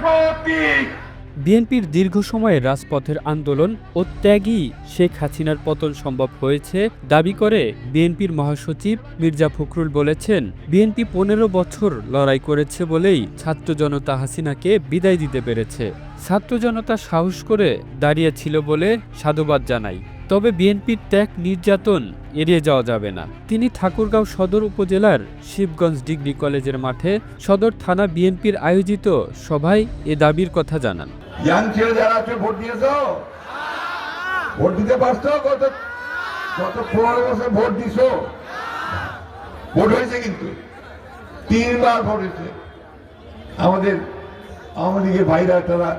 প্রতীক। বিএনপির দীর্ঘ সময়ের রাজপথের আন্দোলন ও ত্যাগই শেখ হাসিনার পতন সম্ভব হয়েছে দাবি করে বিএনপির মহাসচিব মির্জা ফখরুল বলেছেন, বিএনপি পনেরো বছর লড়াই করেছে বলেই ছাত্র জনতা হাসিনাকে বিদায় দিতে পেরেছে। ছাত্র জনতা সাহস করে দাঁড়িয়েছিল বলে সাধুবাদ জানাই। তবে বিএনপির ত্যাগ নির্যাতন এড়িয়ে যাওয়া যাবে না। তিনি ঠাকুরগাঁও সদর উপজেলার শিবগঞ্জ ডিগ্রি কলেজের মাঠে সদর থানা বিএনপির আয়োজিত সভায় এ দাবির কথা জানান। আমাদের আওয়ামী লীগের ভাইরা তারা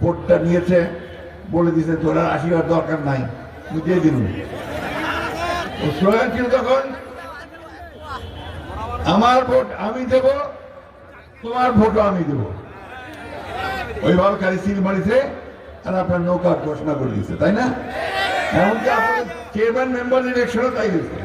ভোটটা নিয়েছে। বলে দিছে, তোরা আশীর্বাদ দরকার নাই। দিন ও স্লোগান ছিল তখন, আমার ভোট আমি দেব, তোমার ভোটও আমি দেব। ওইভাবে খালি সিল মারিছে আর আপনার নৌকা ঘোষণা করে দিচ্ছে তাই না? এমনকি আপনার চেয়ারম্যান মেম্বার ইলেকশনও তাই হয়েছে।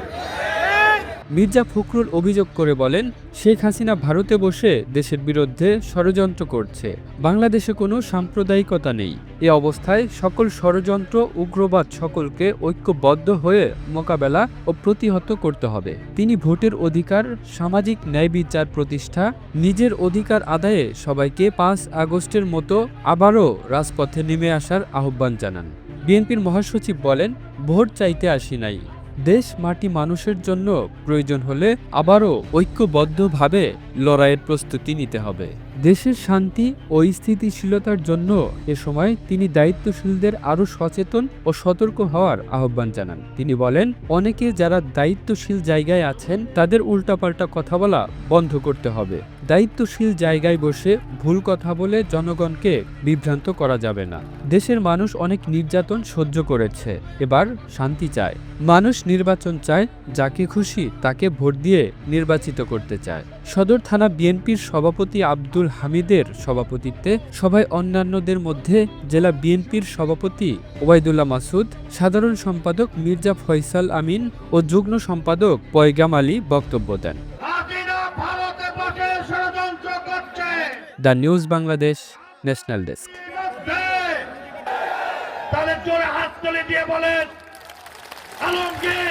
মির্জা ফখরুল অভিযোগ করে বলেন, শেখ হাসিনা ভারতে বসে দেশের বিরুদ্ধে ষড়যন্ত্র করছে। বাংলাদেশে কোনো সাম্প্রদায়িকতা নেই। এ অবস্থায় সকল ষড়যন্ত্র, উগ্রবাদ সকলকে ঐক্যবদ্ধ হয়ে মোকাবেলা ও প্রতিহত করতে হবে। তিনি ভোটের অধিকার, সামাজিক ন্যায় বিচার প্রতিষ্ঠা, নিজের অধিকার আদায়ে সবাইকে পাঁচ আগস্টের মতো আবারও রাজপথে নেমে আসার আহ্বান জানান। বিএনপির মহাসচিব বলেন, ভোট চাইতে আসি নাই। দেশ মাটি মানুষের জন্য প্রয়োজন হলে আবারও ঐক্যবদ্ধভাবে লড়াইয়ের প্রস্তুতি নিতে হবে। দেশের শান্তি ও স্থিতিশীলতার জন্য এ সময় তিনি দায়িত্বশীলদের আরও সচেতন ও সতর্ক হওয়ার আহ্বান জানান। তিনি বলেন, অনেকে যারা দায়িত্বশীল জায়গায় আছেন তাদের উল্টাপাল্টা কথা বলা বন্ধ করতে হবে। দায়িত্বশীল জায়গায় বসে ভুল কথা বলে জনগণকে বিভ্রান্ত করা যাবে না। দেশের মানুষ অনেক নির্যাতন সহ্য করেছে। এবার শান্তি চায়। মানুষ নির্বাচন চায়, যাকে খুশি তাকে ভোট দিয়ে নির্বাচিত করতে চায়। সদর থানা বিএনপির সভাপতি আব্দুল হামিদের সভাপতিত্বে সভায় অন্যান্যদের মধ্যে জেলা বিএনপির সভাপতি ওবায়দুল্লাহ মাসুদ, সাধারণ সম্পাদক মির্জা ফয়সাল আমিন ও যুগ্ম সম্পাদক পয়গাম আলী বক্তব্য দেন হাসিনা ভারতে বসে ষড়যন্ত্র করছে the news Bangladesh national desk. তাদের জোরে হাত তুলে দিয়ে বলেন আলমগীর